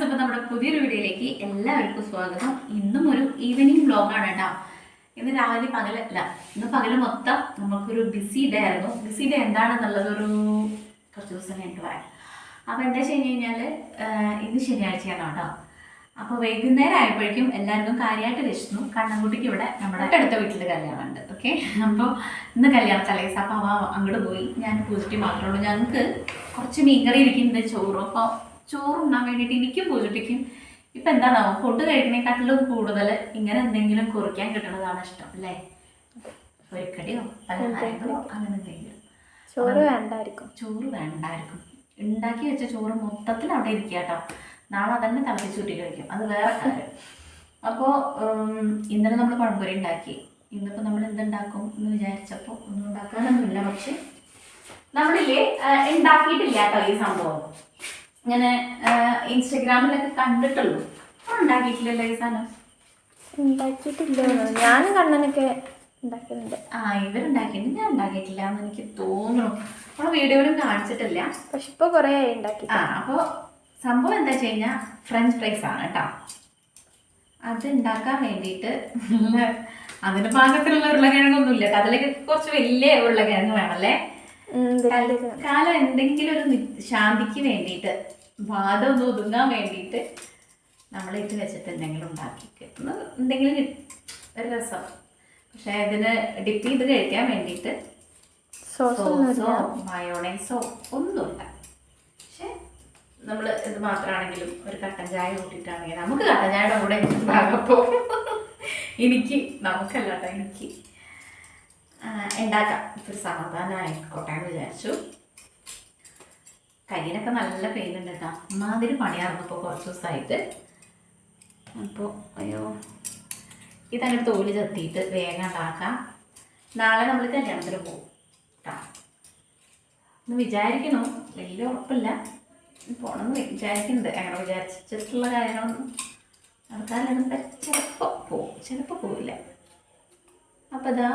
അപ്പോൾ നമ്മുടെ പുതിയൊരു വീഡിയോയിലേക്ക് എല്ലാവർക്കും സ്വാഗതം. ഇന്നും ഒരു ഈവനിങ് വ്ലോഗാണ് കേട്ടോ. ഇന്ന് രാവിലെ പകലല്ല ഇന്ന് പകൽ മൊത്തം നമുക്കൊരു ബിസി ഡേ ആയിരുന്നു. ബിസി ഡേ എന്താണെന്നുള്ളത് ഒരു കുറച്ച് ദിവസം കഴിഞ്ഞിട്ട് പറയാം. അപ്പോൾ എന്താ വെച്ച് കഴിഞ്ഞ് കഴിഞ്ഞാൽ ഇന്ന് ശനിയാഴ്ചയാണ് കേട്ടോ. അപ്പോൾ വൈകുന്നേരം ആയപ്പോഴേക്കും എല്ലാവർക്കും കാര്യമായിട്ട് രക്ഷിച്ചു കണ്ണൻകുട്ടിക്ക് ഇവിടെ നമ്മുടെ അടുത്ത വീട്ടിൽ കല്യാണമുണ്ട്. ഓക്കെ അപ്പോൾ ഇന്ന് കല്യാണ തലേസ് അപ്പോൾ അവ അങ്ങോട്ട് പോയി. ഞാൻ പൂജിറ്റി മാത്രമേ ഉള്ളൂ. ഞങ്ങൾക്ക് കുറച്ച് മീൻകറി ഇരിക്കുന്നുണ്ട് ചോറും. അപ്പോൾ ചോറുണ്ണാൻ വേണ്ടിയിട്ട് എനിക്കും പൂജട്ടിക്കും ഇപ്പം എന്താണാവോ ഫുഡ് കഴിക്കണേക്കാട്ടിലും കൂടുതൽ ഇങ്ങനെ എന്തെങ്കിലും കുറിക്കാൻ കിട്ടുന്നതാണ് ഇഷ്ടം അല്ലേ? പൊരിക്കടിയോ പലഹാരങ്ങളോ അങ്ങനെ എന്തെങ്കിലും. ചോറ് വേണ്ടായിരിക്കും. ചോറ് വേണ്ടായിരിക്കും. ഉണ്ടാക്കി വെച്ച ചോറ് മൊത്തത്തിൽ അവിടെ ഇരിക്കുക കേട്ടോ. നാളെ തന്നെ തിളപ്പിച്ച് കൂട്ടി കഴിക്കും. അത് വേറെ കാര്യം. അപ്പോൾ ഇന്നലെ നമ്മൾ പഴംപൊരി ഉണ്ടാക്കി. ഇന്നിപ്പോൾ നമ്മൾ എന്തുണ്ടാക്കും എന്ന് വിചാരിച്ചപ്പോൾ ഒന്നും ഉണ്ടാക്കാനൊന്നുമില്ല. പക്ഷെ നമ്മളില്ലേ ഉണ്ടാക്കിയിട്ടില്ല കേട്ടോ ഈ സംഭവം. ഇങ്ങനെ ഇൻസ്റ്റഗ്രാമിലൊക്കെ കണ്ടിട്ടുള്ളൂ. ഉണ്ടാക്കിയിട്ടില്ലല്ലോ ഈ സാധനം? ഉണ്ടാക്കിയിട്ടില്ല. ഞാനും കണ്ണനൊക്കെ ആ ഇവരുണ്ടാക്കിയിട്ടുണ്ട്. ഞാൻ ഉണ്ടാക്കിയിട്ടില്ല എന്ന് എനിക്ക് തോന്നുന്നു. നമ്മൾ വീഡിയോയിലും കാണിച്ചിട്ടില്ല. പക്ഷെ ഇപ്പൊ കൊറേ ആയി ഉണ്ടാക്കി ആ അപ്പോൾ സംഭവം എന്താ വെച്ച് കഴിഞ്ഞാൽ ഫ്രഞ്ച് ഫ്രൈസ് ആണ് കേട്ടോ അത് ഉണ്ടാക്കാൻ വേണ്ടിയിട്ട് അതിന് പാകത്തിലുള്ള ഉരുളക്കിഴങ്ങൊന്നും ഇല്ല അതിലേക്ക് കുറച്ച് വലിയ ഉരുളക്കിഴങ്ങ് വേണമല്ലേ കാലം എന്തെങ്കിലും ഒരു ശാന്തിക്ക് വേണ്ടിയിട്ട് വാദം ഒന്ന് ഒതുങ്ങാൻ വേണ്ടിയിട്ട് നമ്മൾ ഇത് വെച്ചിട്ട് എന്തെങ്കിലും ഉണ്ടാക്കി കിട്ടുന്ന. എന്തെങ്കിലും ഒരു രസം. പക്ഷേ ഇതിന് ഡിപ്പ് ചെയ്ത് കഴിക്കാൻ വേണ്ടിയിട്ട് സോസ് മയോണൈസോ ഒന്നുമില്ല. പക്ഷെ നമ്മൾ ഇത് മാത്രമാണെങ്കിലും ഒരു കട്ടൻ ചായ കൂട്ടിയിട്ടാണെങ്കിൽ നമുക്ക് കട്ടൻ ചായയുടെ കൂടെ ഉണ്ടാകപ്പോ എനിക്ക് നമുക്കല്ല കേട്ടോ എനിക്ക് ഉണ്ടാക്കാം. ഇപ്പൊ സമാധാനമായിക്കോട്ടെ എന്ന് വിചാരിച്ചു. കയ്യിനൊക്കെ നല്ല പെയിൻ ഉണ്ട് കേട്ടോ അമ്മാതിരി പണിയായിരുന്നു ഇപ്പോൾ കുറച്ച് ദിവസമായിട്ട് അപ്പോൾ അയ്യോ ഇതങ്ങനെ തോൽ ചെത്തിയിട്ട് വേഗം ഉണ്ടാക്കാം. നാളെ നമ്മൾ കല്യാണത്തിന് പോകും കേട്ടോ ഒന്ന് വിചാരിക്കണു. വലിയ ഉറപ്പില്ല. പോകണമെന്ന് വിചാരിക്കുന്നുണ്ട് അങ്ങനെ വിചാരിച്ചിട്ടുള്ള കാര്യങ്ങളൊന്നും നടക്കാനുണ്ട് ചിലപ്പോൾ പോവും. ചിലപ്പോൾ പോവില്ല. അപ്പോൾ ഇതാ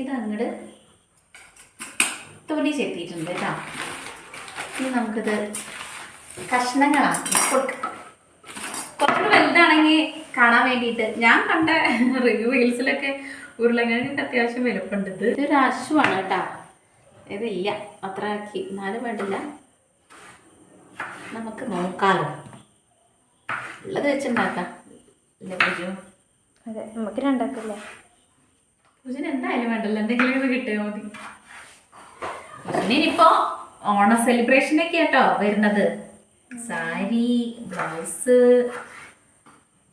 ഇതങ്ങട് തൊലി ചെത്തിയിട്ടുണ്ട് കേട്ടോ ഇനി നമുക്കിത് കഷ്ണങ്ങളാക്കി കൊടുക്കാം. കുറച്ച് വലുതാണെങ്കിൽ കാണാൻ വേണ്ടിയിട്ട്. ഞാൻ കണ്ട റീൽസിലൊക്കെ ഉരുളക്കിഴങ്ങിട്ട് അത്യാവശ്യം വലുപ്പുണ്ട് ഇത്. ഇതൊരു അശുവാണ് കേട്ടോ ഇതില്ല. അത്ര ആക്കി എന്നാലും വേണ്ടില്ല. നമുക്ക് നോക്കാലോ. ഉള്ളത് വെച്ചുണ്ടാക്കാം. അല്ലേ പൂജു. അതെ നമുക്ക് രണ്ടാക്കില്ലേ? പൂജന് എന്തായാലും വേണ്ടല്ലോ? എന്തെങ്കിലും ഇത് കിട്ടിയാൽ മതി ഇനിയിപ്പോ ഓണ സെലിബ്രേഷൻ ഒക്കെ കേട്ടോ വരുന്നത്. സാരി ബ്ലൗസ്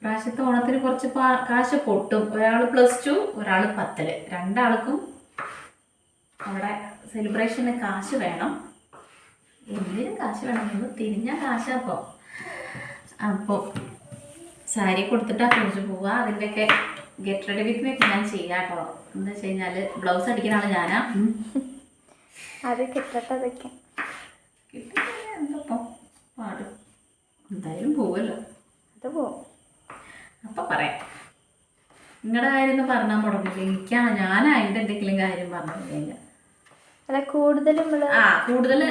പ്രാവശ്യത്തെ ഓണത്തിന് കുറച്ച് കാശ് പൊട്ടും. ഒരാൾ പ്ലസ് ടു ഒരാൾ പത്തിൽ. രണ്ടാൾക്കും അവിടെ സെലിബ്രേഷന് കാശ് വേണം. എന്തിനും കാശ് വേണം. എന്ന് തിരിഞ്ഞ കാശപ്പോൾ അപ്പോൾ സാരി കൊടുത്തിട്ടാ കുറിച്ച് പോവുക അതിന്റെയൊക്കെ ഗെറ്റ് റെഡി വിത്ത് മേക്ക് ഞാൻ ചെയ്യാം കേട്ടോ എന്താ വെച്ച് കഴിഞ്ഞാൽ ബ്ലൗസ് അടിക്കുന്ന ഞാനാ. അത് കിട്ടട്ടെ അതൊക്കെ. എന്തപ്പം പാടും. എന്തായാലും പോവല്ലോ. അത് പോവും അപ്പം പറയാം. നിങ്ങളുടെ കാര്യം ഒന്നും പറഞ്ഞാൽ മുടങ്ങില്ല. എനിക്കാ ഞാനാ അതിന്റെ എന്തെങ്കിലും കാര്യം പറഞ്ഞില്ല അല്ല കൂടുതൽ ആ കൂടുതൽ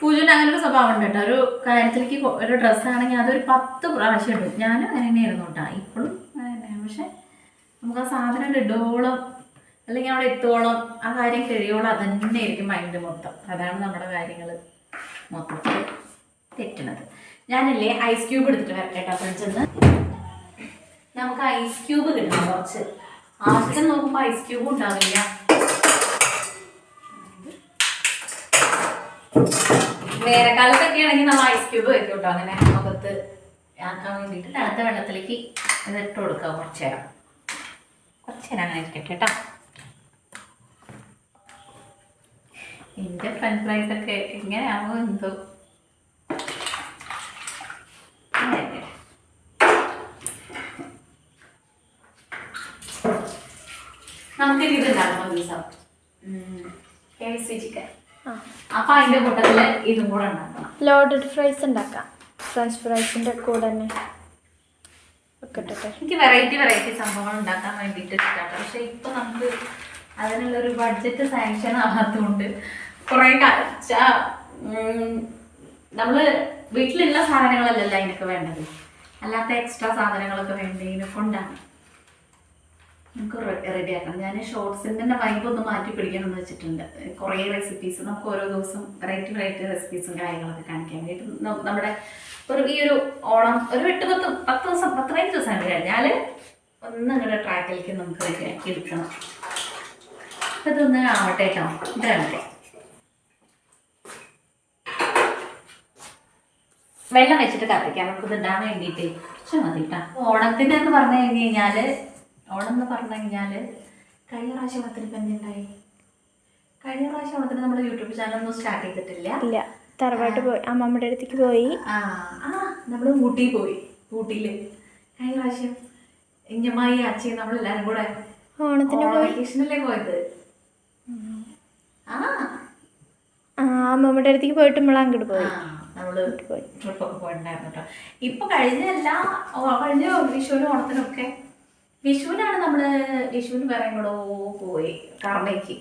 പൂജന് അങ്ങനെ ഒരു സ്വഭാവം ഉണ്ട് കേട്ടോ. ഒരു കാര്യത്തിലേക്ക് ഒരു ഡ്രസ്സാണെങ്കിൽ അതൊരു പത്ത് പ്രാവശ്യം ഇടും. ഞാനും അങ്ങനെ തന്നെയായിരുന്നു കേട്ടോ. ഇപ്പോഴും അങ്ങനെ തന്നെയാണ് പക്ഷെ നമുക്ക് ആ സാധനം ഇടോളം അല്ലെങ്കിൽ അവിടെ എത്തോളം ആ കാര്യം കഴിയോളം അത് തന്നെ ആയിരിക്കും മൈൻഡ് മൊത്തം. അതാണ് നമ്മുടെ കാര്യങ്ങൾ മൊത്തത്തിൽ തെറ്റണത്. ഞാനല്ലേ ഐസ് ക്യൂബ് എടുത്തിട്ട് വരട്ടെ കേട്ടോ നിന്ന് നമുക്ക് ഐസ് ക്യൂബ് കിട്ടണം കുറച്ച്. ആദ്യം നോക്കുമ്പോൾ ഐസ് ക്യൂബ് ഉണ്ടാവില്ല. വേനൽക്കാലത്തൊക്കെ ആണെങ്കിൽ നമ്മൾ ഐസ് ക്യൂബ് വെക്കും കേട്ടോ. അങ്ങനെ മുഖത്ത് ആക്കാൻ വേണ്ടിയിട്ട് തണുത്ത വെള്ളത്തിലേക്ക് ഇട്ട് കൊടുക്കുക കുറച്ച് നേരം. കുറച്ച് നേരം അങ്ങനെ ഇരിക്കട്ടെ കേട്ടോ. എന്റെ ഫ്രഞ്ച് ഫ്രൈസ് ഒക്കെ എങ്ങനെയാവോ എന്തോ. നമുക്ക് ഇത് ഉണ്ടാക്കണം ദിവസം. കെ എഫ് സി ചിക്കൻ ആ. അപ്പൊ അതിന്റെ കൂട്ടത്തിൽ ഇതും കൂടെ ഉണ്ടാക്കണം ലോഡഡ് ഫ്രൈസ് ഉണ്ടാക്കാം. ഫ്രഞ്ച് ഫ്രൈസിന്റെ കൂടെ തന്നെ എനിക്ക് വെറൈറ്റി വെറൈറ്റി സംഭവങ്ങൾ ഉണ്ടാക്കാൻ വേണ്ടിയിട്ട് ഇഷ്ടമാണ് പക്ഷെ ഇപ്പൊ നമുക്ക് അതിനുള്ള ഒരു ബഡ്ജറ്റ് സാങ്ഷൻ ആവാത്തതുകൊണ്ട് കുറെ നമ്മൾ വീട്ടിലുള്ള സാധനങ്ങളല്ലല്ല അതിനൊക്കെ വേണ്ടത്. അല്ലാത്ത എക്സ്ട്രാ സാധനങ്ങളൊക്കെ വേണ്ടതിനെ കൊണ്ടാണ് നമുക്ക് റെഡി ആക്കാം. ഞാൻ ഷോർട്സിന്റെ തന്നെ വൈബ് ഒന്ന് മാറ്റി പിടിക്കണം എന്ന് വെച്ചിട്ടുണ്ട്. കുറേ റെസിപ്പീസ് നമുക്ക് ഓരോ ദിവസം വെറൈറ്റി വെറൈറ്റി റെസിപ്പീസും കാര്യങ്ങളൊക്കെ കാണിക്കാൻ വേണ്ടി. നമ്മുടെ ഒരു ഈ ഒരു ഓണം ഒരു എട്ട് പത്ത് പത്ത് ദിവസം പത്ത് പതിനഞ്ച് ദിവസം കഴിഞ്ഞാൽ ഒന്ന് നിങ്ങളുടെ ട്രാക്കിലേക്ക് നമുക്ക് റെഡി ആക്കി എടുക്കണം. അപ്പം ഇതൊന്ന് ആവട്ടെ കേട്ടോ. ഇതാണല്ലേ വെള്ളം വെച്ചിട്ട് കത്തിക്കാം നമുക്ക് ഇടാൻ വേണ്ടിയിട്ട്. കുറച്ച് മതി കേട്ടോ ഓണത്തിന്റെ എന്ന് പറഞ്ഞു കഴിഞ്ഞ് കഴിഞ്ഞാൽ ഓണം എന്ന് പറഞ്ഞു കഴിഞ്ഞാൽ കഴിഞ്ഞ പ്രാവശ്യം ഓണത്തിന് എന്തുണ്ടായി? കഴിഞ്ഞ പ്രാവശ്യം ഓണത്തിന് നമ്മൾ യൂട്യൂബ് ചാനൽ ഒന്നും സ്റ്റാർട്ട് ചെയ്തിട്ടില്ല. ഇല്ല. തറവാട്ട് പോയി. അമ്മമ്മയുടെ അടുത്തേക്ക് പോയി. ആ ആ നമ്മൾ ഊട്ടി പോയി. ഊട്ടിയിൽ കഴിഞ്ഞ പ്രാവശ്യം ഇഞ്ഞമായി അച്ഛയും നമ്മളെല്ലാരും കൂടെ ഓണത്തിന് പോയി. വെക്കേഷനല്ലേ പോയത്? ആ. അമ്മമ്മയുടെ അടുത്തേക്ക് പോയിട്ട് നമ്മൾ അങ്ങോട്ട് പോയി നമ്മൾ ട്രിപ്പൊക്കെ പോയിട്ടുണ്ടായിരുന്നു കേട്ടോ ഇപ്പൊ കഴിഞ്ഞ എല്ലാ ഓ, കഴിഞ്ഞ വിഷുവിനും ഓണത്തിനൊക്കെ. വിഷുവിനാണ് നമ്മൾ വിഷുവിന് വേറെ എങ്ങോട്ടോ പോയി. കർമ്മയ്ക്ക്.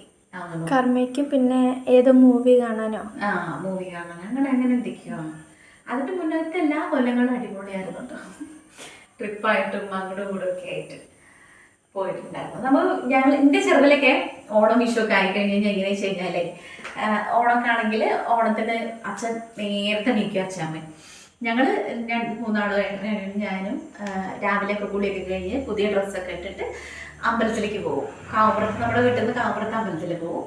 കർമ്മയ്ക്കും പിന്നെ ഏതോ മൂവി കാണാനോ? ആ മൂവി കാണാനോ അങ്ങനെ അങ്ങനെ എന്തൊക്കെയോ. അതിന്റെ മുന്നത്തെ എല്ലാ കൊല്ലങ്ങളും അടിപൊളിയായിരുന്നു കേട്ടോ ട്രിപ്പായിട്ടും അങ്ങോട്ടും ഇങ്ങോട്ടും ഒക്കെ ആയിട്ട്. പോയിട്ടുണ്ടായിരുന്നു. നമ്മൾ ഞങ്ങൾ എന്റെ ചെറുതിലൊക്കെ ഓണം വിഷു ഒക്കെ ആയി കഴിഞ്ഞ് കഴിഞ്ഞാൽ എങ്ങനെ വെച്ച് കഴിഞ്ഞാലേ ഓണമൊക്കെ ഓണത്തിന് അച്ഛൻ നേരത്തെ നീക്കും അച്ഛമ്മ ഞങ്ങൾ മൂന്നാൾ ഞാനും രാവിലെ ഒക്കെ കുളിയൊക്കെ കഴിഞ്ഞ് പുതിയ ഡ്രസ്സൊക്കെ ഇട്ടിട്ട് അമ്പലത്തിലേക്ക് പോകും. കാവുപുറത്ത് നമ്മുടെ വീട്ടിൽ നിന്ന് കാവുപുറത്ത് അമ്പലത്തിൽ പോകും.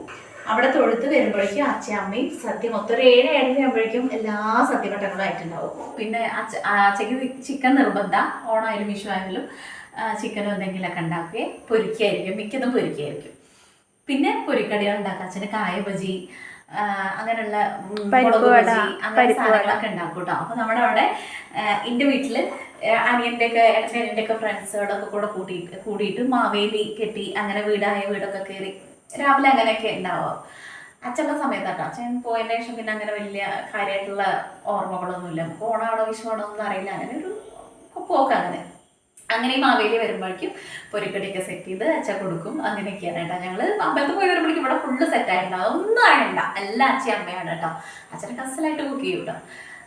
അവിടെ തൊഴുത്ത് വരുമ്പോഴേക്കും അച്ഛയമ്മയും സദ്യ മൊത്തം ഒരു ഏഴ് ഏഴ് ആകുമ്പോഴേക്കും എല്ലാ സദ്യവട്ടങ്ങളും ആയിട്ടുണ്ടാവും. പിന്നെ അച്ഛ അച്ഛയ്ക്ക് ചിക്കൻ നിർബന്ധ ഓണായാലും വിഷു ആയാലും. ചിക്കനും എന്തെങ്കിലുമൊക്കെ ഉണ്ടാക്കുകയും പൊരിക്കായിരിക്കും മിക്കതും പൊരിക്കായിരിക്കും പിന്നെ പൊരിക്കടികൾ ഉണ്ടാക്കുക. അച്ഛന് കായ ബജി അങ്ങനെയുള്ള മുളക് ബജി അങ്ങനെ സാധനങ്ങളൊക്കെ ഉണ്ടാക്കും കേട്ടോ. അപ്പൊ നമ്മുടെ അവിടെ എന്റെ എന്റെ വീട്ടിൽ അനിയന്റെ ഒക്കെ എന്റെ ഒക്കെ ഫ്രണ്ട്സുകളൊക്കെ കൂടെ കൂട്ടിയിട്ട് കൂടിയിട്ട് മാവേലി കെട്ടി അങ്ങനെ വീടായ വീടൊക്കെ കയറി രാവിലെ അങ്ങനെയൊക്കെ ഉണ്ടാവുക. അച്ഛന്റെ സമയത്താട്ടോ. അച്ഛൻ പോയതിന് ശേഷം പിന്നെ അങ്ങനെ വലിയ കാര്യമായിട്ടുള്ള ഓർമ്മകളൊന്നുമില്ല. നമുക്ക് ഓണാണോ വിഷുവാണോ ഒന്നും അറിയില്ല. അങ്ങനെ ഒരു പോക്ക് അങ്ങനെ. അങ്ങനെ ഈ മാവേലി വരുമ്പോഴേക്കും പൊരിക്കടിയൊക്കെ സെറ്റ് ചെയ്ത് അച്ഛ കൊടുക്കും. അങ്ങനെയൊക്കെയാണ് കേട്ടോ ഞങ്ങൾ അമ്പലത്തിൽ പോയി വരുമ്പോഴേക്കും ഇവിടെ ഫുള്ള് സെറ്റ് ആയിട്ടുണ്ടാവും ഒന്നും ആയണ്ട എല്ലാ അച്ഛ അമ്മയാണ് കേട്ടോ. അച്ഛനെ കസലായിട്ട് കുക്ക് ചെയ്യും കേട്ടോ.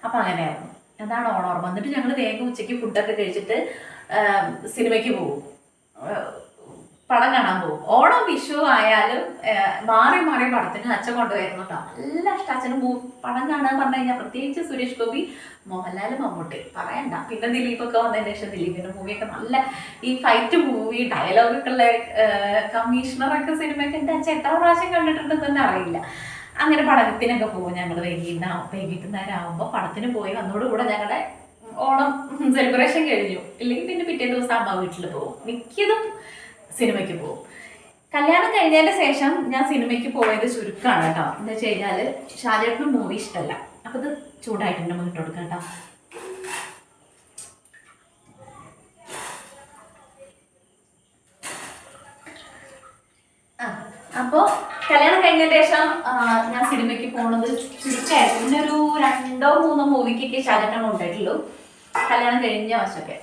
അപ്പം അങ്ങനെയായിരുന്നു. അതാണ് ഓണോർമ്മ എന്നിട്ട് ഞങ്ങൾ വേഗം ഉച്ചയ്ക്ക് ഫുഡൊക്കെ കഴിച്ചിട്ട് സിനിമയ്ക്ക് പോകും. പടം കാണാൻ പോകും. ഓണം വിഷു ആയാലും മാറി മാറി പടത്തിന് അച്ഛൻ കൊണ്ടുവരുന്നു കേട്ടോ. നല്ല ഇഷ്ടം. അച്ഛന് പടം കാണാൻ പറഞ്ഞു കഴിഞ്ഞാൽ പ്രത്യേകിച്ച് സുരേഷ് ഗോപി മോഹൻലാൽ മമ്മൂട്ടി. പറയണ്ട. പിന്നെ ദിലീപൊക്കെ വന്നതിന് ശേഷം ദിലീപിന്റെ മൂവിയൊക്കെ നല്ല ഈ ഫൈറ്റ് മൂവി ഡയലോഗൊക്കെ ഉള്ള കമ്മീഷണറൊക്കെ സിനിമയൊക്കെ എന്റെ അച്ഛൻ എത്ര പ്രാവശ്യം കണ്ടിട്ടുണ്ടെന്ന് തന്നെ അറിയില്ല. അങ്ങനെ പടത്തിനൊക്കെ പോകും ഞങ്ങൾ വൈകിട്ട് വൈകിട്ട് നേരം ആകുമ്പോൾ പടത്തിന് പോയി വന്നോടുകൂടെ ഞങ്ങളുടെ ഓണം സെലിബ്രേഷൻ കഴിഞ്ഞു. ഇല്ലെങ്കിൽ പിന്നെ പിറ്റേ ദിവസം അമ്മ വീട്ടിൽ പോകും. മിക്കതും സിനിമയ്ക്ക് പോകും. കല്യാണം കഴിഞ്ഞതിന് ശേഷം ഞാൻ സിനിമയ്ക്ക് പോയത് ചുരുക്കമാണ് കേട്ടോ. എന്താ വെച്ച് കഴിഞ്ഞാൽ ഷാജേട്ടന് മൂവി ഇഷ്ടമല്ല അപ്പം ഇത് ചൂടായിട്ട് നമുക്ക് ഇട്ട് കൊടുക്കാം കേട്ടോ. ആ, അപ്പോ കല്യാണം കഴിഞ്ഞതിന് ശേഷം ഞാൻ സിനിമയ്ക്ക് പോണത് ചുരുക്കമായിരുന്നു പിന്നെ ഒരു രണ്ടോ മൂന്നോ മൂവിക്കൊക്കെ ഷാജേട്ടൻ കൊണ്ടുപോയിട്ടുള്ളൂ. കല്യാണം കഴിഞ്ഞ വശമൊക്കെ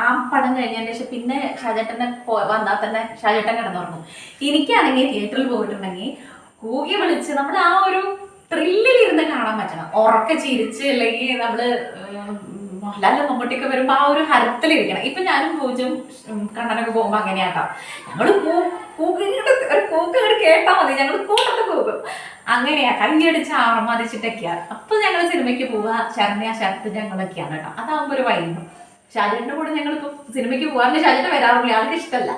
ആ പടം കഴിഞ്ഞതിന് ശേഷം പിന്നെ ഷാജേട്ടനെ വന്നാൽ തന്നെ ഷാജേട്ടൻ കിടന്നുറങ്ങും. എനിക്കാണെങ്കിൽ തിയേറ്ററിൽ പോയിട്ടുണ്ടെങ്കിൽ കൂകി വിളിച്ച് നമ്മൾ ആ ഒരു ത്രില്ലിൽ ഇരുന്ന് കാണാൻ പറ്റണം. ഉറക്കെ ചിരിച്ച് അല്ലെങ്കിൽ നമ്മൾ മോഹൻലാലിന്റെ മോഹൻലാലും മമ്മൂട്ടിയൊക്കെ വരുമ്പോൾ ആ ഒരു ഹരത്തിലിരിക്കണം. ഇപ്പൊ ഞാനും പൂജയും ഉം, കണ്ണനൊക്കെ പോകുമ്പോൾ അങ്ങനെയാട്ടോ. ഞങ്ങൾ കൂക്കിങ്ങോട്ട് ഒരു കൂക്കങ്ങോട്ട് കേട്ടാൽ മതി. ഞങ്ങൾ കൂട്ടത്ത് കൂക്കും അങ്ങനെയാ കയ്യടിച്ച് ആർമാദിച്ചിട്ടൊക്കെയാണ്. അപ്പൊ ഞങ്ങൾ സിനിമയ്ക്ക് പോവുക ശരണ്യ ശരത്ത് ഞങ്ങളൊക്കെയാണ് കേട്ടോ. അതാവുമ്പോ ഒരു വൈകുന്നു ഷാജന്റെ കൂടെ ഞങ്ങൾ സിനിമയ്ക്ക് പോകാറില്ല ഷാജന്റെ വരാറില്ല ആൾക്ക് ഇഷ്ടമല്ല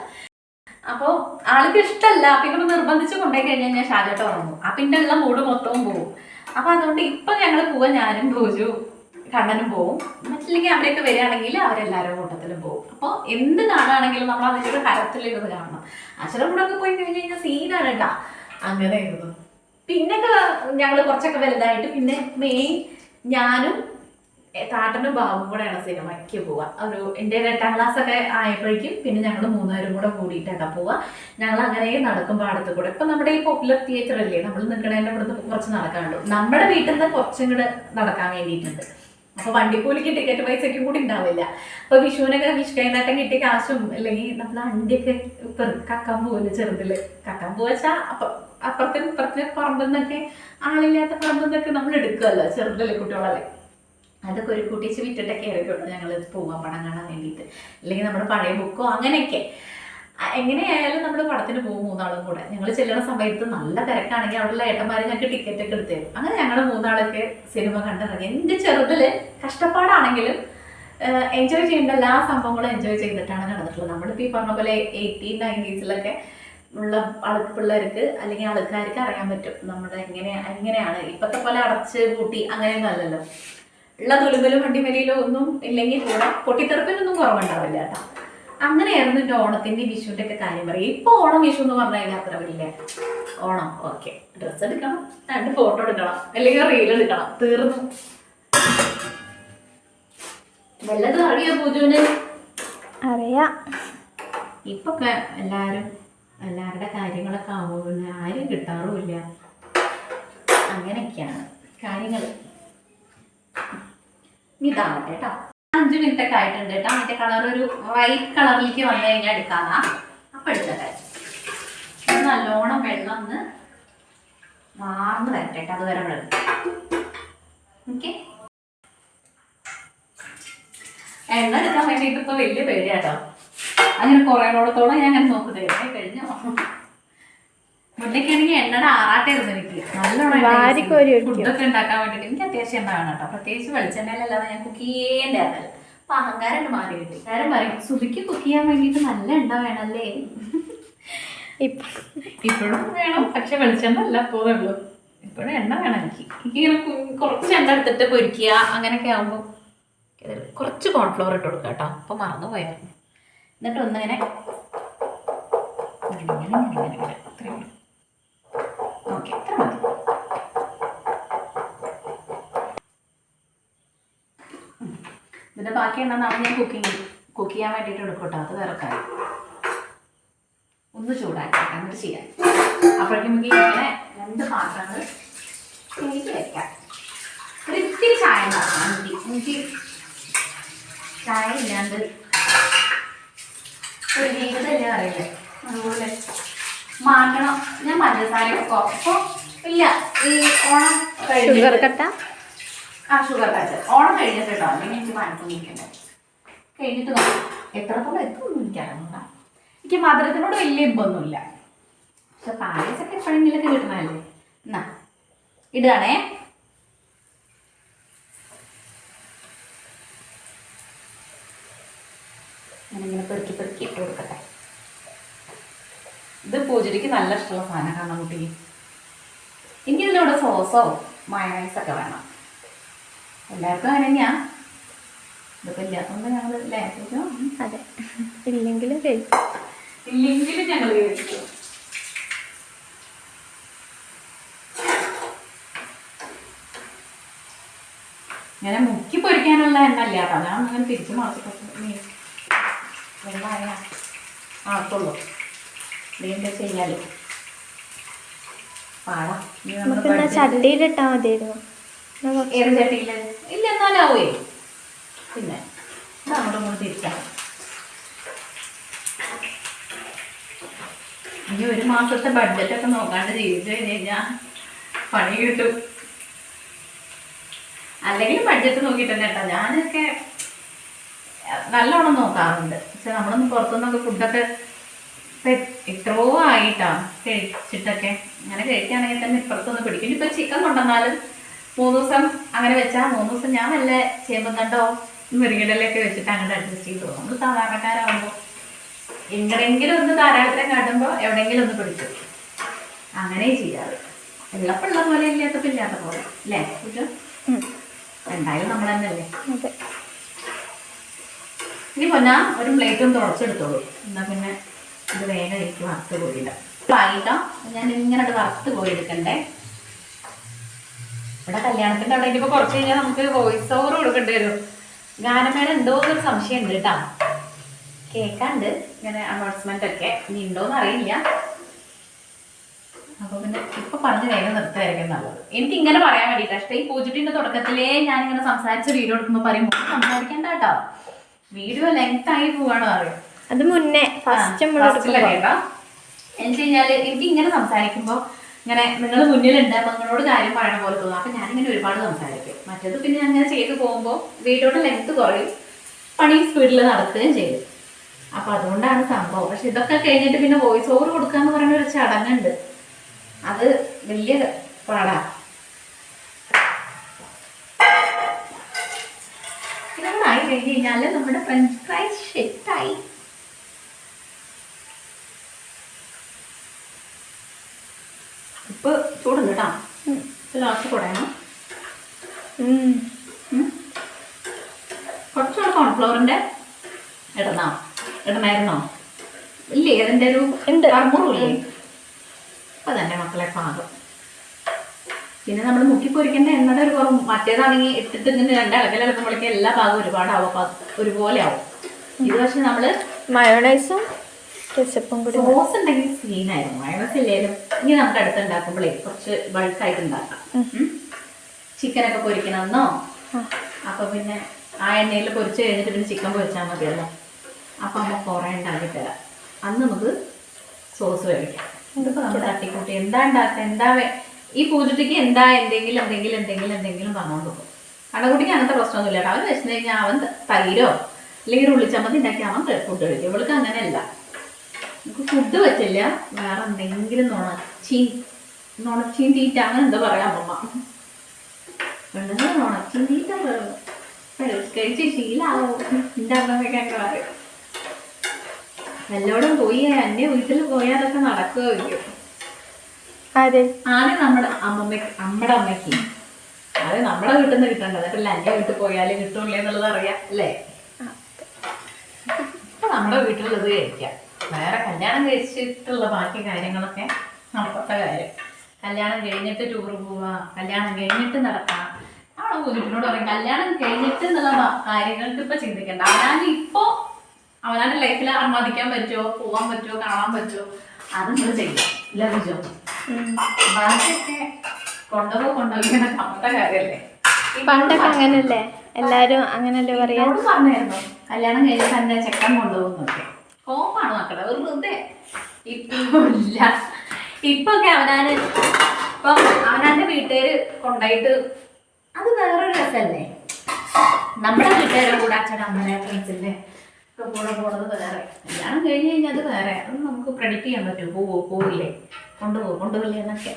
അപ്പോൾ ആൾക്ക് ഇഷ്ടമല്ല പിന്നെ നിർബന്ധിച്ചു കൊണ്ടുപോയി കഴിഞ്ഞാൽ ഞാൻ ഷാജോട്ട് ഉറങ്ങും. ആ പിന്നെ ഉള്ള മൂട് മൊത്തവും പോകും അപ്പൊ അതുകൊണ്ട് ഇപ്പൊ ഞങ്ങൾ പോവാൻ ഞാനും പൂജു കണ്ണനും പോവും. മറ്റില്ലെങ്കിൽ അവരൊക്കെ വരികയാണെങ്കിൽ അവരെല്ലാവരും കൂട്ടത്തിലും പോകും അപ്പോൾ എന്ത് കാണുകയാണെങ്കിലും നമ്മൾ അതിന്റെ ഒരു ഹരത്തിലിരുന്ന് കാണണം. അച്ഛനും കൂടെ ഒക്കെ പോയി കഴിഞ്ഞ് കഴിഞ്ഞാൽ സീനാണ് കേട്ടാ. അങ്ങനെയായിരുന്നു. പിന്നൊക്കെ ഞങ്ങൾ കുറച്ചൊക്കെ വലുതായിട്ട് പിന്നെ മെയിൻ ഞാനും താട്ടനും ബാബും കൂടെയാണ് സിനിമയ്ക്ക് പോവുക. ഒരു എന്റെ എട്ടാം ക്ലാസ് ഒക്കെ ആയപ്പോഴേക്കും പിന്നെ ഞങ്ങൾ മൂന്നുപേരും കൂടെ കൂടിയിട്ടാണ് പോവുക. ഞങ്ങൾ അങ്ങനെ നടക്കും പാടത്ത് കൂടെ. ഇപ്പം നമ്മുടെ ഈ പോപ്പുലർ തിയേറ്റർ അല്ലേ നമ്മൾ നിൽക്കണേന്റെ ഇവിടുന്ന് കുറച്ച് നടക്കാനുള്ളൂ നമ്മുടെ വീട്ടിൽ നിന്ന് കുറച്ചും കൂടെ നടക്കാൻ വേണ്ടിയിട്ടുണ്ട്. അപ്പൊ വണ്ടിക്കൂലിക്ക് ടിക്കറ്റ് പൈസയ്ക്കും കൂടി ഉണ്ടാവില്ല. അപ്പൊ വിഷുവിനൊക്കെ വിഷു കൈനേട്ടം കിട്ടിയ കാശും അല്ലെങ്കിൽ നമ്മൾ അണ്ടിയൊക്കെ കക്കാൻ പോകില്ല ചെറുതിൽ? കക്കാൻ പോവച്ചാ അപ്പം അപ്പുറത്തെ ഇപ്പുറത്തെ പറമ്പിൽ നിന്നൊക്കെ ആളില്ലാത്ത പറമ്പിൽ നിന്നൊക്കെ നമ്മൾ എടുക്കുമല്ലോ ചെറുതല്ലേ കുട്ടികളല്ലേ? അതൊക്കെ ഒരു കൂട്ടിച്ച് വിറ്റിട്ടൊക്കെ ഇറക്കിയുള്ളൂ ഞങ്ങൾ പോവാൻ പണം കാണാൻ വേണ്ടിയിട്ട്. അല്ലെങ്കിൽ നമ്മുടെ പഴയ ബുക്കോ അങ്ങനെയൊക്കെ. എങ്ങനെയായാലും നമ്മൾ പടത്തിന് പോകും മൂന്നാളും കൂടെ. ഞങ്ങൾ ചെല്ലുന്ന സമയത്ത് നല്ല തിരക്കാണെങ്കിൽ അവിടെയുള്ള ഏട്ടന്മാരെ ഞങ്ങൾക്ക് ടിക്കറ്റ് ഒക്കെ എടുത്തു തരും. അങ്ങനെ ഞങ്ങൾ മൂന്നാളൊക്കെ സിനിമ കണ്ടിറങ്ങി. എന്റെ ചെറുതിൽ കഷ്ടപ്പാടാണെങ്കിലും എൻജോയ് ചെയ്യേണ്ട എല്ലാ സംഭവങ്ങളും എൻജോയ് ചെയ്തിട്ടാണ് നടന്നിട്ടുള്ളത്. നമ്മളിപ്പോൾ ഈ പറഞ്ഞ പോലെ എയ്റ്റീൻ നയന്റീസിലൊക്കെ ഉള്ള അളു പിള്ളേർക്ക് അല്ലെങ്കിൽ ആൾക്കാർക്ക് അറിയാൻ പറ്റും നമ്മുടെ എങ്ങനെ എങ്ങനെയാണ്. ഇപ്പോഴത്തെ പോലെ അടച്ച് പൂട്ടി അങ്ങനെയൊന്നും അല്ലല്ലോ. ഉള്ള തുലുമ്പലും വണ്ടിമലയിലോ ഒന്നും ഇല്ലെങ്കിൽ കൂടെ പൊട്ടിത്തെറുപ്പിനൊന്നും കുറവുണ്ടാവില്ല കേട്ടോ. അങ്ങനെയായിരുന്നു എന്റെ ഓണത്തിന്റെ വിഷുവിന്റെ ഒക്കെ കാര്യം പറയും ഇപ്പോൾ ഓണം വിഷു എന്ന് പറഞ്ഞു കഴിഞ്ഞാൽ അത്ര വലിയ ഓണം. ഓക്കെ. ഡ്രസ്സ് എടുക്കണം. രണ്ട് ഫോട്ടോ എടുക്കണം. അല്ലെങ്കിൽ റീൽ എടുക്കണം. തീർന്നു. വല്ലതും അറിയോ പൂജുവിന്? അറിയാം. ഇപ്പൊ ഒക്കെ എല്ലാരും എല്ലാവരുടെ കാര്യങ്ങളൊക്കെ ആവുന്ന ആരും കിട്ടാറുമില്ല. അങ്ങനെയൊക്കെയാണ് കാര്യങ്ങൾ ഇതാവട്ടെ കേട്ടോ. അഞ്ച് മിനിറ്റ് ഒക്കെ ആയിട്ടുണ്ട് കേട്ടോ. അതിന്റെ കളർ ഒരു വൈറ്റ് കളറിലേക്ക് വന്നു കഴിഞ്ഞാൽ എടുക്കാതാ അപ്പൊ എടുക്കട്ടെ നല്ലോണം വെള്ളം ഒന്ന് മാർന്ന് വരട്ടെ കേട്ടോ അതുവരെ വെള്ളം ഓക്കെ. എണ്ണ എടുക്കാൻ വേണ്ടിയിട്ട് ഇപ്പൊ വലിയ പേടിയാട്ടോ അങ്ങനെ കുറേനോടത്തോളം ഞാൻ അങ്ങനെ നോക്കുന്നത് കഴിഞ്ഞു? മുന്നേക്കാണെങ്കിൽ എണ്ണയുടെ ആറാട്ടായിരുന്നു എനിക്ക്. നല്ലോണം. ഫുഡൊക്കെ ഉണ്ടാക്കാൻ വേണ്ടിയിട്ട് എനിക്ക് അത്യാവശ്യം എണ്ണ വേണം കേട്ടോ. പ്രത്യേകിച്ച് വെളിച്ചെണ്ണയിലല്ലാതെ ഞാൻ കുക്ക് ചെയ്യേണ്ടായിരുന്നല്ല അപ്പൊ അഹങ്കാരം മാറി കിട്ടി. കാര്യം പറയും സുബിക്ക് കുക്ക് ചെയ്യാൻ വേണ്ടിയിട്ട് നല്ല എണ്ണ വേണമല്ലേ ഇപ്പോഴും വേണം പക്ഷെ വെളിച്ചെണ്ണ അല്ല പോകുന്നുള്ളൂ ഇപ്പോഴും എണ്ണ വേണം എനിക്ക്. എനിക്കിങ്ങനെ ഇങ്ങനെ കുറച്ച് എണ്ണ എടുത്തിട്ട് പൊരിക്കുക അങ്ങനെയൊക്കെ ആകുമ്പോൾ കുറച്ച് കോൺഫ്ലവർ ഇട്ട് കൊടുക്കാം കേട്ടോ. അപ്പോൾ മറന്നു പോയായിരുന്നു എന്നിട്ട് ഒന്നിങ്ങനെ ഓക്കെ ഇത്ര മതി. ഇതിന്റെ എണ്ണ ഞാൻ കുക്കിംഗ് കുക്ക് ചെയ്യാൻ വേണ്ടിട്ട് എടുക്കട്ടോ കേട്ടോ അത് വേറെ ഒന്ന് ചൂടാക്കി എന്നിട്ട് ചെയ്യാം അപ്പോഴേക്കും നമുക്ക് ഇങ്ങനെ രണ്ട് പാത്രങ്ങൾ എനിക്ക് വെക്കാം ഒരു ഇത്തിരി ചായ എനിക്ക് ചായ ഇല്ലാണ്ട് ഒരു ജീവിതമല്ലേ അറിയില്ലേ? അതുപോലെ മാറ്റണം. ഞാൻ പഞ്ചസാരയൊക്കെ കുറച്ചോ ഇല്ല ഈ ഓണം ഷുഗർ കട്ട? ആ ഷുഗർ കട്ട്. ഓണം കഴിഞ്ഞിട്ടോ അല്ലെങ്കിൽ എനിക്ക് നിൽക്കണ്ടേ? കഴിഞ്ഞിട്ട് നോക്കാം. എത്രത്തോളം എത്തുമെന്ന് എനിക്കറിയില്ല എനിക്ക് മധുരത്തിനോട് വലിയ ഇമ്പൊന്നുമില്ല. പക്ഷെ പായസൊക്കെ എപ്പോഴെങ്കിലൊക്കെ കിട്ടണമല്ലേ എന്നാ ഇടുകയാണേ. ഞാനിങ്ങനെ പെറുക്കി പെറുക്കി ഇട്ട് കൊടുക്കട്ടെ. ഇത് പൂജയ്ക്ക് നല്ല ഇഷ്ടമുള്ള സാധനം കാണാൻ കുട്ടി. എനിക്കിതിലൂടെ സോസോ മയണൈസൊക്കെ വേണം. എല്ലാവർക്കും അങ്ങനെ തന്നെയാ. ഇതൊക്കെ ഇല്ലാത്തതുകൊണ്ട് ഞങ്ങൾ ലേശം അതെ. ഇല്ലെങ്കിലും കഴിക്കും. ഇല്ലെങ്കിലും ഞങ്ങൾ കഴിക്കും. ഇങ്ങനെ മുക്കി പൊരിക്കാനുള്ള എണ്ണ ഇല്ല ഞാൻ ഞാൻ അങ്ങനെ തിരിച്ചു മറച്ചിട്ട് വെള്ളമായ ആക്കുള്ളൂ വീണ്ടും ചെയ്യാലോ. പാടാ. നമുക്ക് പഠിച്ച് ചട്ടിയിലിട്ടാൽ മതിയായിരുന്നു. ഏത് ചട്ടിയിൽ? ഇല്ല എന്നാലാവേ. പിന്നെ നമ്മുടെ കൂടെ തിരിക്കാം. ഇനി ഒരു മാസത്തെ ബഡ്ജറ്റ് ഒക്കെ നോക്കാണ്ട് ജീവിച്ചു കഴിഞ്ഞ് കഴിഞ്ഞാൽ പണി കിട്ടും. അല്ലെങ്കിൽ ബഡ്ജറ്റ് നോക്കിയിട്ട് തന്നെ കേട്ടോ. ഞാനൊക്കെ നല്ലോണം നോക്കാറുണ്ട്. പക്ഷെ നമ്മളൊന്ന് പുറത്തുനിന്നൊക്കെ ഫുഡൊക്കെ എത്രയോ ആയിട്ടാ കഴിച്ചിട്ടൊക്കെ അങ്ങനെ കഴിക്കുകയാണെങ്കിൽ തന്നെ ഇപ്പുറത്തൊന്ന് പിടിക്കും. ഇപ്പൊ ചിക്കൻ കൊണ്ടുവന്നാലും മൂന്ന് ദിവസം അങ്ങനെ വെച്ചാൽ മൂന്ന് ദിവസം ഞാൻ വല്ല കണ്ടോ മുരിങ്ങടലൊക്കെ വെച്ചിട്ട് അങ്ങനെ അഡ്ജസ്റ്റ് ചെയ്തു നമ്മൾ സാധാരണക്കാരാകുമ്പോൾ എങ്ങനെയെങ്കിലും ഒന്ന് ധാരാളത്തിനെ കാട്ടുമ്പോൾ എവിടെയെങ്കിലും ഒന്ന് പിടിച്ചു അങ്ങനെ ചെയ്യാറ്. ഉള്ളപ്പുള്ള പോലെ ഇല്ലാത്തപ്പോൾ ഇല്ലാത്ത പോലെ അല്ലേ? കുറ്റം എന്തായാലും അതെ. ഇനി പൊന്നാ ഒരു പ്ലേറ്റും തുടച്ചെടുത്തോളൂ എന്നാ പിന്നെ ഇത് വേഗം എനിക്ക് വറുത്ത് പോയില്ല ആയിട്ടോ? ഞാൻ ഇങ്ങനെ വറുത്ത് പോയി എടുക്കണ്ടേ ഇവിടെ കല്യാണത്തിന്റെ അവിടെ ഇനിയിപ്പോ കുറച്ച് കഴിഞ്ഞാൽ നമുക്ക് വോയിസ് ഓവർ കൊടുക്കേണ്ടി വരും. ഗാനമേള ഉണ്ടോ എന്നൊരു സംശയം ഉണ്ട് കേട്ടോ. കേൾക്കാണ്ട് ഇങ്ങനെ അനൗൺസ്മെന്റ് ഒക്കെ. ഇനി ഉണ്ടോന്ന് അറിയില്ല. അപ്പൊ പിന്നെ ഇപ്പൊ പറഞ്ഞ് വേഗം നിർത്തുമായിരിക്കും നല്ലത്. എനിക്ക് ഇങ്ങനെ പറയാൻ വേണ്ടിട്ടാ ഇഷ്ടം ഈ പൂജട്ടിന്റെ തുടക്കത്തിലേ ഞാൻ ഇങ്ങനെ സംസാരിച്ച വീഡിയോ എടുക്കുമ്പോൾ പറയുമ്പോൾ സംസാരിക്കണ്ട കേട്ടോ. വീഡിയോ ലെങ്ത് ആയി പോവാണോ അറിയോ അത് മുന്നേ ഫസ്റ്റ് എന്ന് വെച്ചാൽ എനിക്ക് ഇങ്ങനെ സംസാരിക്കുമ്പോൾ ഇങ്ങനെ നിങ്ങൾ മുന്നിലുണ്ട് അപ്പൊ നിങ്ങളോട് കാര്യം പറയണ പോലെ തോന്നും. അപ്പൊ ഞാനിങ്ങനെ ഒരുപാട് സംസാരിക്കും. മറ്റേത് പിന്നെ ഞാൻ അങ്ങനെ ചെയ്ത് പോകുമ്പോൾ വീഡിയോയുടെ ലെങ്ത് കുറയും പണി സ്പീഡിൽ നടക്കുകയും ചെയ്യും. അപ്പൊ അതുകൊണ്ടാണ് സംഭവം. പക്ഷെ ഇതൊക്കെ കഴിഞ്ഞിട്ട് പിന്നെ വോയിസ് ഓവർ കൊടുക്കാന്ന് പറയുന്ന ഒരു ചടങ്ങുണ്ട്. അത് വലിയ പാടാ. കഴിഞ്ഞ് കഴിഞ്ഞാൽ നമ്മുടെ ഫ്രഞ്ച് ഫ്രൈസ് ഷെറ്റായി ഉപ്പ് ചൂടുണ്ട് കേട്ടോ ലാസ്റ്റ് കൊടുക്കണം. കുറച്ചുകൂടെ ഇടണോ? ഇടണായിരുന്നോ? ഇല്ലേ അതിന്റെ ഒരു ഉണ്ട്. കർമ്മൂറില്ലേ അപ്പൊ തന്നെ മക്കളെ പാകം. പിന്നെ നമ്മൾ മുക്കി പൊരിക്കേണ്ട എണ്ണയുടെ ഒരു കുറവ്. മറ്റേതാണെങ്കിൽ ഇട്ടിട്ട് ഇങ്ങനെ രണ്ടിളക്കലെടുക്കുമ്പോഴേക്കും എല്ലാ ഭാഗവും ഒരുപാടാവും. ഒരുപോലെ ആവും ഇത് പക്ഷെ നമ്മൾ മയോണൈസും കെച്ചപ്പും കൂടി സോസ് ഉണ്ടെങ്കിൽ സീനായിരുന്നു മയോണൈസ് ഇല്ലേലും ഇനി നമുക്ക് അടുത്ത് ഉണ്ടാക്കുമ്പോഴേ കുറച്ച് ബൾക്കായിട്ട് ഉണ്ടാക്കാം. ചിക്കനൊക്കെ പൊരിക്കണമെന്നോ. അപ്പൊ പിന്നെ ആ എണ്ണയിൽ പൊരിച്ച് കഴിഞ്ഞിട്ട് പിന്നെ ചിക്കൻ പൊരിച്ചാൽ മതിയല്ലോ. അപ്പൊ അമ്മ കുറേ ഉണ്ടാക്കി തരാം. അന്ന് നമുക്ക് സോസ് കഴിക്കാം ഇതിപ്പോ നമ്മൾ തട്ടിക്കൂട്ടി. എന്താ ഉണ്ടാക്കുക എന്താ വേ- ഈ പൂജട്ടിക്ക് എന്താ എന്തെങ്കിലും എന്തെങ്കിലും എന്തെങ്കിലും എന്തെങ്കിലും പറഞ്ഞോണ്ട് പോകും. കണ്ണക്കുട്ടിക്ക് അങ്ങനത്തെ പ്രശ്നമൊന്നുമില്ല അവൻ വെച്ച് കഴിഞ്ഞാൽ അവൻ തൈരോ അല്ലെങ്കിൽ ഉള്ളിച്ചമ്മന്തി ഉണ്ടാക്കി അവൻ ഫുഡ് കഴിക്കും. ഇവൾക്ക് അങ്ങനെയല്ല. നമുക്ക് ഫുഡ് പറ്റില്ല. വേറെ എന്തെങ്കിലും നുണച്ചീൻ നുണച്ചീൻ തീറ്റ അങ്ങനെ എന്താ പറയാ അമ്മ നുണച്ചീൻ തീറ്റ കഴി- കഴിച്ച് ശീലാവും. എന്റെ അമ്മ അങ്ങനെ പറയും. എല്ലോടും പോയി അന്യ വീട്ടിൽ പോയാൽ അതൊക്കെ നടക്കുമായിരിക്കും അതെ ആദ്യം നമ്മുടെ അമ്മമ്മക്ക് നമ്മുടെ അമ്മയ്ക്ക്. അത് നമ്മളെ വീട്ടിൽ നിന്ന് കിട്ടേണ്ടത് പിന്നെ അന്യ വീട്ടിൽ പോയാലേ കിട്ടുള്ളൂ എന്നുള്ളത് അറിയാം അല്ലേ? അപ്പൊ നമ്മുടെ വീട്ടിലുള്ളത് കഴിക്കാം. വേറെ കല്യാണം കഴിച്ചിട്ടുള്ള ബാക്കി കാര്യങ്ങളൊക്കെ നടക്കാത്ത കാര്യം. കല്യാണം കഴിഞ്ഞിട്ട് ടൂർ പോവാ കല്യാണം കഴിഞ്ഞിട്ട് നടക്കാം. നമ്മളെ വീട്ടിനോട് പറയും കല്യാണം കഴിഞ്ഞിട്ട് എന്നുള്ള കാര്യങ്ങൾക്ക് ഇപ്പൊ ചിന്തിക്കണ്ട. അവനാണ് ഇപ്പോ അവനാന്റെ ലൈഫിൽ ആർമാദിക്കാൻ പറ്റുമോ പോവാൻ പറ്റുമോ കാണാൻ പറ്റുമോ അത് നമ്മൾ ചെയ്യാം. ഉം. ബാക്കിയൊക്കെ കൊണ്ടോ നമ്മുടെ കാര്യല്ലേ. പണ്ടൊക്കെ അങ്ങനല്ലേ? എല്ലാരും അങ്ങനല്ലേ പറയാ? പറഞ്ഞായിരുന്നു കല്യാണം കഴിഞ്ഞ് തന്നെ ചെക്കൻ കൊണ്ടുപോകുന്നൊക്കെ കോപ്പാണ് മക്കളെ വെറുതെ. ഇപ്പൊ ഇല്ല ഇപ്പൊ ഒക്കെ അവനാന് ഇപ്പൊ അവനാന്റെ വീട്ടുകാര് കൊണ്ടായിട്ട് അത് വേറൊരു രസല്ലേ? നമ്മുടെ വീട്ടുകാരുടെ കൂടെ അച്ഛൻ അമ്മനെ ഫ്രണ്ട്സിന്റെ കൂടെ പോണത് വേറെ. കല്യാണം കഴിഞ്ഞ് കഴിഞ്ഞാൽ അത് വേറെ. അത് നമുക്ക് പ്രെഡിക്ട് ചെയ്യാൻ പറ്റും? പോവോ പോവില്ലേ? കൊണ്ടുപോകും കൊണ്ടുപോയില്ലേ എന്നൊക്കെ.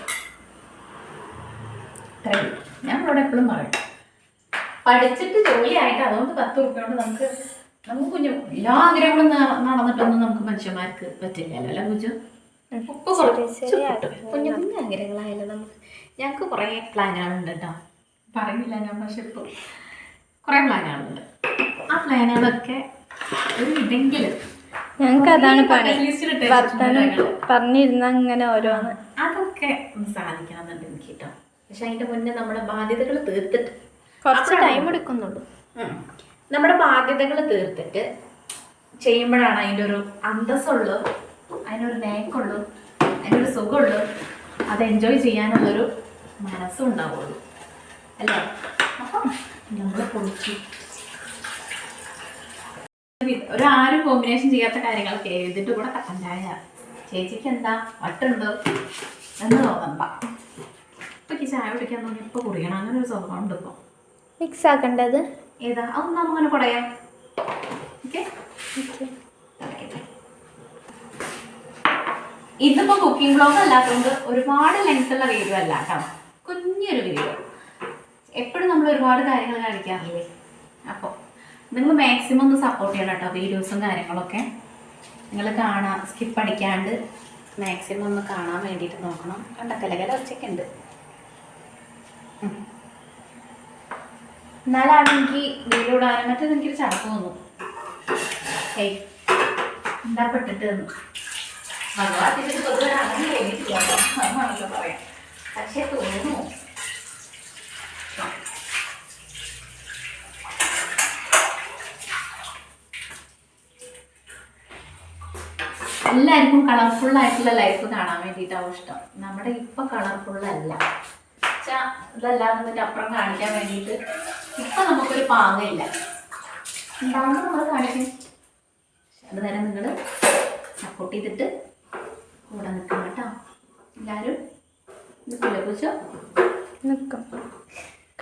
അത്രയും ഞാൻ ഇവിടെ എപ്പോഴും പറയും. പഠിച്ചിട്ട് ജോലിയായിട്ട് അതുകൊണ്ട് പത്ത് റുപ്യ കൊണ്ട് നമുക്ക് നമുക്ക് കുഞ്ഞു എല്ലാ ആഗ്രഹങ്ങളും നട- നടന്നിട്ടൊന്നും നമുക്ക് മനുഷ്യന്മാർക്ക് പറ്റില്ലല്ലോ അല്ല കുഞ്ഞു. കുഞ്ഞു കുഞ്ഞു ആഗ്രഹങ്ങളായാലും നമുക്ക് ഞങ്ങൾക്ക് കുറേ പ്ലാനുകളുണ്ട് കേട്ടോ. പറയില്ല ഞാൻ പക്ഷെ ഇപ്പോൾ കുറേ പ്ലാനുകളുണ്ട് ആ പ്ലാനുകളൊക്കെ ഞങ്ങൾക്ക് അതാണ് പണി. വർത്താനം പറഞ്ഞിരുന്ന അങ്ങനെ ഓരോന്ന്. അതൊക്കെ സാധിക്കണമെന്നുണ്ട് എനിക്ക് കേട്ടോ പക്ഷെ അതിന്റെ മുന്നേ നമ്മുടെ ബാധ്യതകൾ തീർത്തിട്ട്. കുറച്ച് ടൈം എടുക്കുന്നുള്ളൂ. നമ്മുടെ ബാധ്യതകൾ തീർത്തിട്ട് ചെയ്യുമ്പോഴാണ് അതിന്റെ ഒരു അന്തസ്സുള്ളൂ അതിനൊരു നേക്കുള്ളൂ അതിനൊരു സുഖമുള്ളൂ. അത് എൻജോയ് ചെയ്യാനുള്ളൊരു മനസ്സും ഉണ്ടാവുള്ളൂ. അല്ലേ? അപ്പം നമ്മൾ പൊളിച്ചു ഒരു ആരും കോമ്പിനേഷൻ ചെയ്യാത്ത കാര്യങ്ങളൊക്കെ എഴുതിട്ട് കൂടെ കട്ടൻ ചായ ചേച്ചിക്ക് എന്താ? വട്ടുണ്ടോ? എന്ന് തോന്നണ്ട ചായ കുടിക്കാൻ തോന്നി ഇപ്പൊ കുറിയണം. അങ്ങനെ ഒരു സ്വഭാവം ഉണ്ട് ഇപ്പൊ. മിക്സ് ആക്കേണ്ടത്? ഏതാ? അതൊന്നും അങ്ങനെ പറയാം ഓക്കെ? ഇതിപ്പോ കുക്കിംഗ് ബ്ലോഗ് അല്ലാത്തതുകൊണ്ട് ഒരുപാട് ലെങ്ത് ഉള്ള വീഡിയോ അല്ല കേട്ടോ. കുഞ്ഞൊരു വീഡിയോ എപ്പോഴും നമ്മൾ ഒരുപാട് കാര്യങ്ങൾ കാണിക്കാറില്ലേ? അപ്പോൾ നിങ്ങൾ മാക്സിമം ഒന്ന് സപ്പോർട്ട് ചെയ്യണം കേട്ടോ വീഡിയോസും കാര്യങ്ങളൊക്കെ. നിങ്ങൾ കാണാൻ സ്കിപ്പ് അടിക്കാണ്ട് മാക്സിമം ഒന്ന് കാണാൻ വേണ്ടിയിട്ട് നോക്കണം. കണ്ട കലകല ഒച്ചയ്ക്കുണ്ട്. എന്നാലാണ് എനിക്ക് ഇടാനും മറ്റേ എനിക്കൊരു ചടപ്പ് തോന്നും ഏയ് എന്താ പെട്ടിട്ട് എന്ന് ഭഗവാത്തിന്റെ പൊതുവെ അങ്ങനെ കഴിഞ്ഞിട്ടില്ല. പറയാം പക്ഷെ തോന്നുന്നു എല്ലാവർക്കും കളർഫുൾ ആയിട്ടുള്ള ലൈഫ് കാണാൻ വേണ്ടിയിട്ടാവും ഇഷ്ടം. നമ്മുടെ ഇപ്പൊ കളർഫുൾ അല്ല. ഇതെല്ലാം എന്നിട്ട് അപ്പുറം കാണിക്കാൻ വേണ്ടിയിട്ട് ഇപ്പൊ നമുക്കൊരു പാങ്ങയില്ല. ഉണ്ടാവുമ്പോൾ നമ്മൾ കാണിക്കും. അത് നേരം നിങ്ങൾ സപ്പോർട്ട് ചെയ്തിട്ട് കൂടെ നിൽക്കണം കേട്ടോ. എല്ലാവരും നിൽക്കില്ല പൂച്ച നിൽക്കും.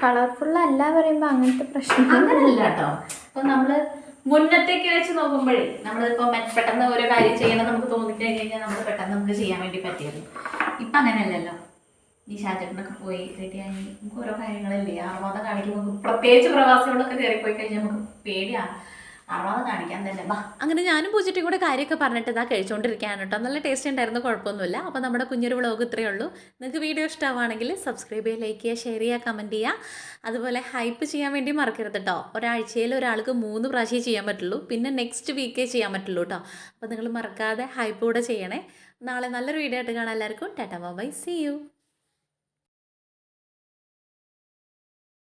കളർഫുൾ അല്ല പറയുമ്പോൾ അങ്ങനത്തെ പ്രശ്നം അങ്ങനെയല്ല കേട്ടോ. അപ്പൊ നമ്മൾ മുന്നത്തേക്ക് വെച്ച് നോക്കുമ്പോഴേ നമ്മളിപ്പോ പെട്ടെന്ന് ഓരോ കാര്യം ചെയ്യണം നമുക്ക് തോന്നിക്കഴിഞ്ഞ് കഴിഞ്ഞാൽ നമ്മൾ പെട്ടെന്ന് നമുക്ക് ചെയ്യാൻ വേണ്ടി പറ്റിയത്. ഇപ്പൊ അങ്ങനെയല്ലല്ലോ. ഈ ഷാജേട്ടനൊക്കെ പോയി റെഡിയായി നമുക്ക് ഓരോ കാര്യങ്ങളില്ലേ? ആർവാദം കാണിക്കുമ്പോൾ പ്രത്യേകിച്ച് പ്രവാസികളൊക്കെ കയറിപ്പോയി കഴിഞ്ഞാൽ നമുക്ക് പേടിയാണ് കാണിക്കാൻ തന്നെ. അങ്ങനെ ഞാനും പൂജറ്റി കൂടെ കാര്യമൊക്കെ പറഞ്ഞിട്ട് ഇതാ കഴിച്ചുകൊണ്ടിരിക്കുകയാണ് കേട്ടോ. നല്ല ടേസ്റ്റ് ഉണ്ടായിരുന്നു കുഴപ്പമൊന്നുമില്ല. അപ്പോൾ നമ്മുടെ കുഞ്ഞൊരു വ്ളോഗ് ഇത്രയേ ഉള്ളൂ. നിങ്ങൾക്ക് വീഡിയോ ഇഷ്ടമാണെങ്കിൽ സബ്സ്ക്രൈബ് ചെയ്യുക ലൈക്ക് ചെയ്യുക ഷെയർ ചെയ്യുക കമന്റ് ചെയ്യുക. അതുപോലെ ഹൈപ്പ് ചെയ്യാൻ വേണ്ടി മറക്കരുത് കേട്ടോ. ഒരാഴ്ചയിൽ ഒരാൾക്ക് മൂന്ന് പ്രാവശ്യം ചെയ്യാൻ പറ്റുള്ളൂ. പിന്നെ നെക്സ്റ്റ് വീക്കേ ചെയ്യാൻ പറ്റുള്ളൂ കേട്ടോ. അപ്പോൾ നിങ്ങൾ മറക്കാതെ ഹൈപ്പ് കൂടെ ചെയ്യണേ. നാളെ നല്ലൊരു വീഡിയോ ആയിട്ട് കാണാം എല്ലാവർക്കും. Tata bye C U